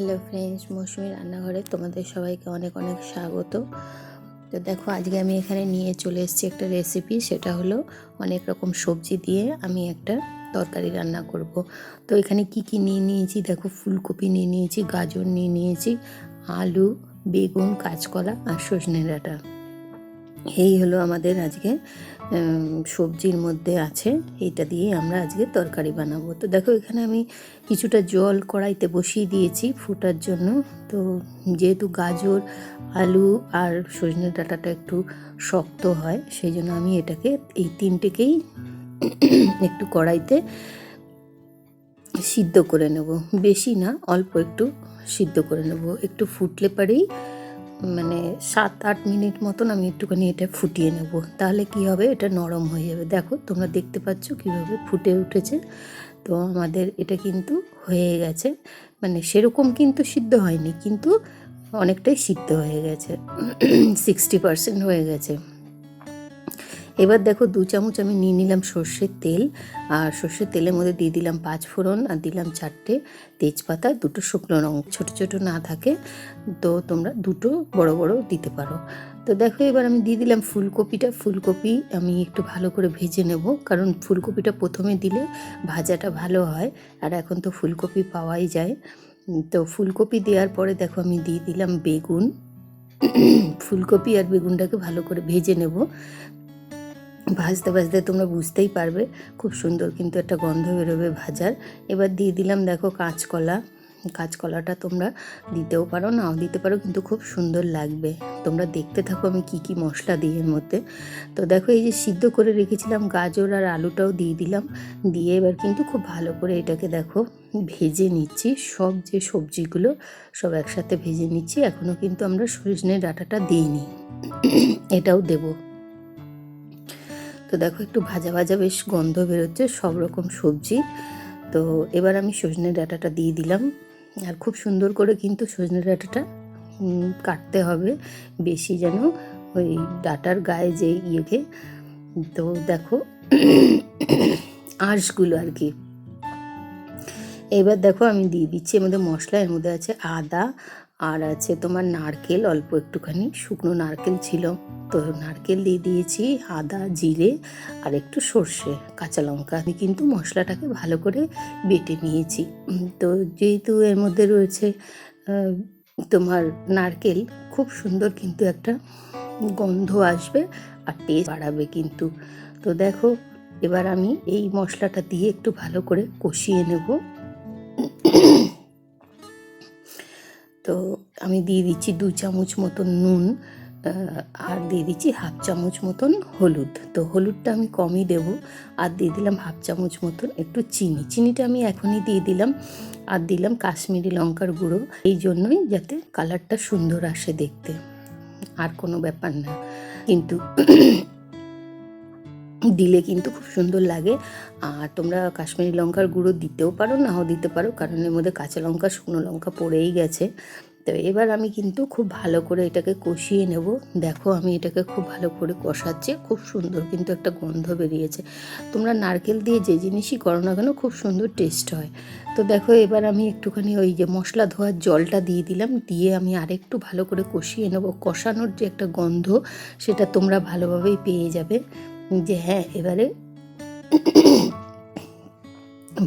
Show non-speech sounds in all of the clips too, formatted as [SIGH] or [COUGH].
Hello friends মৌসুমি রান্নাঘরে তোমাদের সবাইকে অনেক অনেক স্বাগত। তো দেখো, আজকে আমি এখানে নিয়ে চলে এসেছি একটা রেসিপি সেটা হলো অনেক রকম সবজি দিয়ে আমি একটা তরকারি রান্না করব। তো এখানে কি কি নিয়ে নিয়েছি? দেখো, ফুলকপি নিয়ে নিয়েছি, গাজর নিয়ে নিয়েছি, আলু, বেগুন, কাঁচকলা আর সজনে ডাঁটা। এই হলো আমাদের আজকে সবজির মধ্যে আছে, এটা দিয়ে আমরা আজকে তরকারি বানাবো। তো দেখো, এখানে আমি কিছুটা জল কড়াইতে বসিয়ে দিয়েছি ফোটার জন্য। তো যেহেতু গাজর, আলু আর সজনে ডাঁটাটা একটু শক্ত হয়, সেই জন্য আমি এটাকে এই তিনটেকেই একটু কড়াইতে সিদ্ধ করে নেব। বেশি না, অল্প একটু সিদ্ধ করে নেব। একটু ফুটলে পারেই মানে সাত আট মিনিট মতন আমি একটুখানি এটা ফুটিয়ে নেব। তাহলে কি হবে? এটা নরম হয়ে যাবে। দেখো, তোমরা দেখতে পাচ্ছ কীভাবে ফুটে উঠেছে। তো আমাদের এটা কিন্তু হয়ে গেছে। মানে সেরকম কিন্তু সিদ্ধ হয়নি, কিন্তু অনেকটাই সিদ্ধ হয়ে গেছে। [CLEARS THROAT] সিক্সটি পার্সেন্ট হয়ে গেছে। এবার দেখো দু চামচ আমি নিয়ে নিলাম সর্ষের তেল, আর সর্ষের তেলের মধ্যে দিয়ে দিলাম পাঁচ ফোড়ন, আর দিলাম চারটে তেজপাতা, দুটো শুকনো রঙ ছোটো ছোটো না থাকে, তো তোমরা দুটো বড় বড় দিতে পারো। তো দেখো এবার আমি দিয়ে দিলাম ফুলকপিটা, ফুলকপি আমি একটু ভালো করে ভেজে নেব, কারণ ফুলকপিটা প্রথমে দিলে ভাজাটা ভালো হয়, আর এখন তো ফুলকপি পাওয়াই যায়। তো ফুলকপি দেওয়ার পরে দেখো আমি দিয়ে দিলাম বেগুন, ফুলকপি আর বেগুনটাকে ভালো করে ভেজে নেব। ভাজতে ভাজতে তোমরা বুঝতেই পারবে, খুব সুন্দর কিন্তু একটা গন্ধ বেরোবে ভাজার। এবার দিয়ে দিলাম দেখো কাঁচকলা। কাঁচকলাটা তোমরা দিতেও পারো, নাও দিতে পারো, কিন্তু খুব সুন্দর লাগবে। তোমরা দেখতে থাকো আমি কি কি মশলা দিই এর মধ্যে। তো দেখো এই যে সিদ্ধ করে রেখেছিলাম গাজর আর আলুটাও দিয়ে দিলাম। দিয়ে এবার কিন্তু খুব ভালো করে এটাকে দেখো ভেজে নিচ্ছি। সব যে সবজিগুলো সব একসাথে ভেজে নিচ্ছি এখনও কিন্তু আমরা সজনে ডাটাটা দিইনি। এটাও দেবো। তো দেখো একটু ভাজা ভাজা বেশ গন্ধ বেরোচ্ছে, সব রকম সবজি। তো এবার আমি সজনে ডাঁটাটা দিয়ে দিলাম। আর খুব সুন্দর করে কিন্তু সজনে ডাঁটাটা কাটতে হবে বেশি যেন ওই ডাটার গায়ে যে ইয়েকে। তো দেখো, আঁশগুলো আর কি। এবার দেখো আমি দিয়ে দিচ্ছি, এর মধ্যে মশলা, এর মধ্যে আছে আদা আর আছে তোমার নারকেল, অল্প একটুখানি। শুকনো নারকেল ছিল। তো নারকেল দিয়ে দিয়েছি আদা, জিরে আর একটু সর্ষে, কাঁচা লঙ্কা। আমি কিন্তু মশলাটাকে ভালো করে বেটে নিয়েছি। তো যেহেতু এর মধ্যে রয়েছে তোমার নারকেল, খুব সুন্দর কিন্তু একটা গন্ধ আসবে আর টেস্ট বাড়াবে কিন্তু। তো দেখো, এবার আমি এই মশলাটা দিয়ে একটু ভালো করে কষিয়ে নেব। আমি দিয়ে দিচ্ছি দু চামচ মতন নুন আর দিয়ে দিচ্ছি হাফ চামচ মতন হলুদ। তো হলুদটা আমি কমই দেব, আর দিয়ে দিলাম হাফ চামচ মতন একটু চিনি। চিনিটা আমি এখনই দিয়ে দিলাম, আর দিলাম কাশ্মীরি লঙ্কার গুঁড়ো। এই জন্যই যাতে কালারটা সুন্দর আসে দেখতে। আর কোনো ব্যাপার না। কিন্তু দিলে কিন্তু খুব সুন্দর লাগে। আর তোমরা কাশ্মীরি লঙ্কার গুঁড়ো দিতেও পারো, নাও দিতে পারো, কারণ এর মধ্যে কাঁচা লঙ্কা, শুকনো লঙ্কা পড়েই গেছে। তো এবার আমি কিন্তু খুব ভালো করে এটাকে কষিয়ে নেব। দেখো আমি এটাকে খুব ভালো করে কষাচ্ছি, খুব সুন্দর কিন্তু একটা গন্ধ বেরিয়েছে। তোমরা নারকেল দিয়ে যে জিনিসই করো না কেন, খুব সুন্দর টেস্ট হয়। তো দেখো এবার আমি একটুখানি ওই যে মশলা ধোয়ার জলটা দিয়ে দিলাম, দিয়ে আমি আরেকটু ভালো করে কষিয়ে নেব। কষানোর যে একটা গন্ধ, সেটা তোমরা ভালোভাবেই পেয়ে যাবে। যে হ্যাঁ এবারে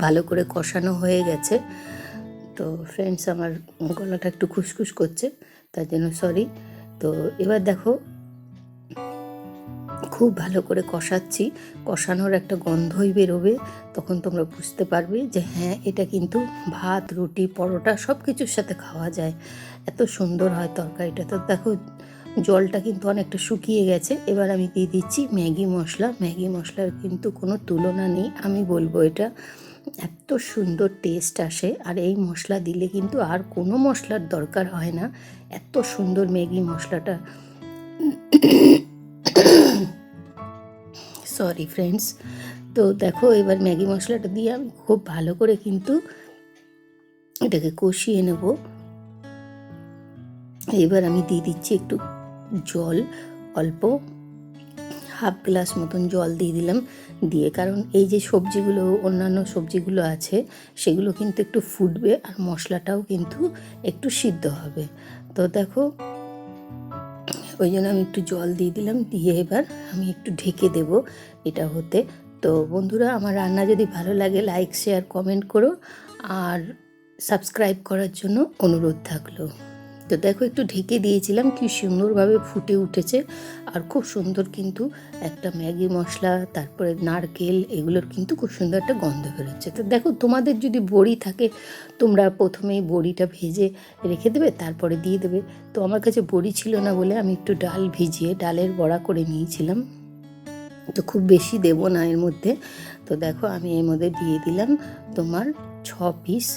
ভালো করে কষানো হয়ে গেছে। তো ফ্রেন্ডস আমার গলাটা একটু খুসখুস করছে, তার জন্য সরি তো এবার দেখো, খুব ভালো করে কষাচ্ছি, কষানোর একটা গন্ধই বেরোবে, তখন তোমরা বুঝতে পারবে যে হ্যাঁ এটা কিন্তু ভাত, রুটি, পরোটা সব কিছুর সাথে খাওয়া যায়। এত সুন্দর হয় তরকারিটা। তো দেখো, জলটা কিন্তু অনেকটা শুকিয়ে গেছে। এবার আমি দিয়ে দিচ্ছি ম্যাগি মশলা। ম্যাগি মশলার কিন্তু কোনো তুলনা নেই, আমি বলব এটা। এত সুন্দর টেস্ট আসে। আর এই মশলা দিলে কিন্তু আর কোনো মশলার দরকার হয় না। এত সুন্দর ম্যাগি মশলাটা। সরি ফ্রেন্ডস তো দেখো এবার ম্যাগি মশলাটা দিয়ে আমি খুব ভালো করে কিন্তু এটাকে কষিয়ে নেব। এবার আমি দিয়ে দিচ্ছি একটু জল, অল্প হাফ গ্লাস মতন জল দিয়ে দিলাম। দিয়ে কারণ এই যে সবজিগুলো, অন্যান্য সবজিগুলো আছে, সেগুলো কিন্তু একটু ফুটবে আর মশলাটাও কিন্তু একটু সিদ্ধ হবে। তো দেখো, ওই জন্য আমি একটু জল দিয়ে দিলাম। দিয়ে এবার আমি একটু ঢেকে দেব এটা হতে। তো বন্ধুরা, আমার রান্না যদি ভালো লাগে লাইক শেয়ার কমেন্ট করো। আর সাবস্ক্রাইব করার জন্য অনুরোধ থাকল। তো দেখো একটু ঢেকে দিয়েছিলাম কি সুন্দরভাবে ফুটে উঠেছে। আর খুব সুন্দর কিন্তু একটা ম্যাগি মশলা, তারপরে নারকেল, এগুলোর কিন্তু খুব সুন্দর একটা গন্ধ বেরোচ্ছে। তো দেখো তোমাদের যদি বড়ি থাকে, তোমরা প্রথমেই বড়িটা ভেজে রেখে দেবে, তারপরে দিয়ে দেবে। তো আমার কাছে বড়ি ছিল না বলে আমি একটু ডাল ভিজিয়ে ডালের বড়া করে নিয়েছিলাম। তো খুব বেশি দেব না এর মধ্যে। তো দেখো আমি এর মধ্যে দিয়ে দিলাম তোমার ছ পিস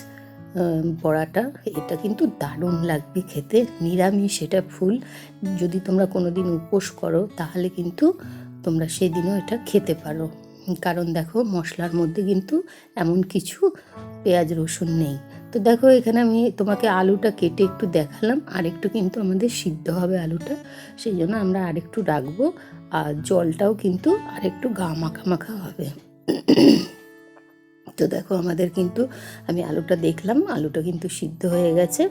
বড়াটা, এটা কিন্তু দারুণ লাগবে খেতে, নিরামিষ এটা ফুল। যদি তোমরা কোনো দিন উপোস করো, তাহলে কিন্তু তোমরা সেদিনও এটা খেতে পারো। কারণ দেখো, মশলার মধ্যে কিন্তু এমন কিছু পেঁয়াজ, রসুন নেই। তো দেখো, এখানে আমি তোমাকে আলুটা কেটে একটু দেখালাম। আর একটু কিন্তু আমাদের সিদ্ধ হবে আলুটা। সেই জন্য আমরা আরেকটু রাখব। আর জলটাও কিন্তু আরেকটু গা মাখা মাখা হবে। তো দেখো আমাদের কিন্তু, আমি আলুটা দেখলাম, আলুটা কিন্তু সিদ্ধ হয়ে গেছে।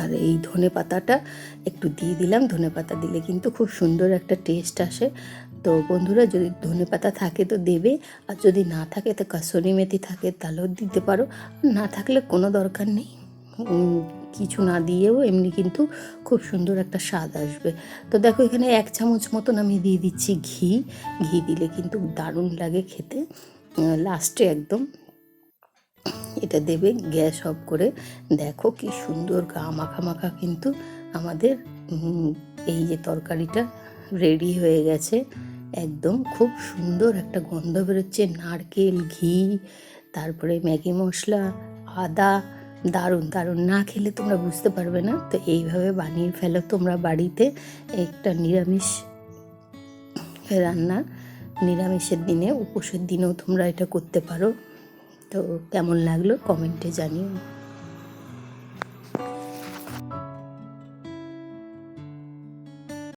আর এই ধনে পাতাটা একটু দিয়ে দিলাম। ধনে পাতা দিলে কিন্তু খুব সুন্দর একটা টেস্ট আসে। তো বন্ধুরা, যদি ধনে পাতা থাকে তো দেবে, আর যদি না থাকে, তো কাসুরি মেথি থাকে তাহলেও দিতে পারো। না থাকলে কোনো দরকার নেই। কিছু না দিয়েও এমনি কিন্তু খুব সুন্দর একটা স্বাদ আসবে। তো দেখো এখানে এক চামচ মতন আমি দিয়ে দিচ্ছি ঘি। ঘি দিলে কিন্তু দারুণ লাগে খেতে। লাস্টে একদম এটা দেবে গ্যাস অফ করে। দেখো কি সুন্দর গা মাখা মাখা কিন্তু আমাদের এই যে তরকারিটা রেডি হয়ে গেছে। একদম খুব সুন্দর একটা গন্ধ বেরোচ্ছে, নারকেল, ঘি, তারপরে ম্যাগি মশলা, আদা, দারুণ দারুণ। না খেলে তোমরা বুঝতে পারবে না। তো এইভাবে বানিয়ে ফেলো তোমরা বাড়িতে একটা নিরামিষ রান্না। নিরামিষের দিনে উপোসের দিনেও তোমরা এটা করতে পারো। তো কেমন লাগল কমেন্টে জানিও।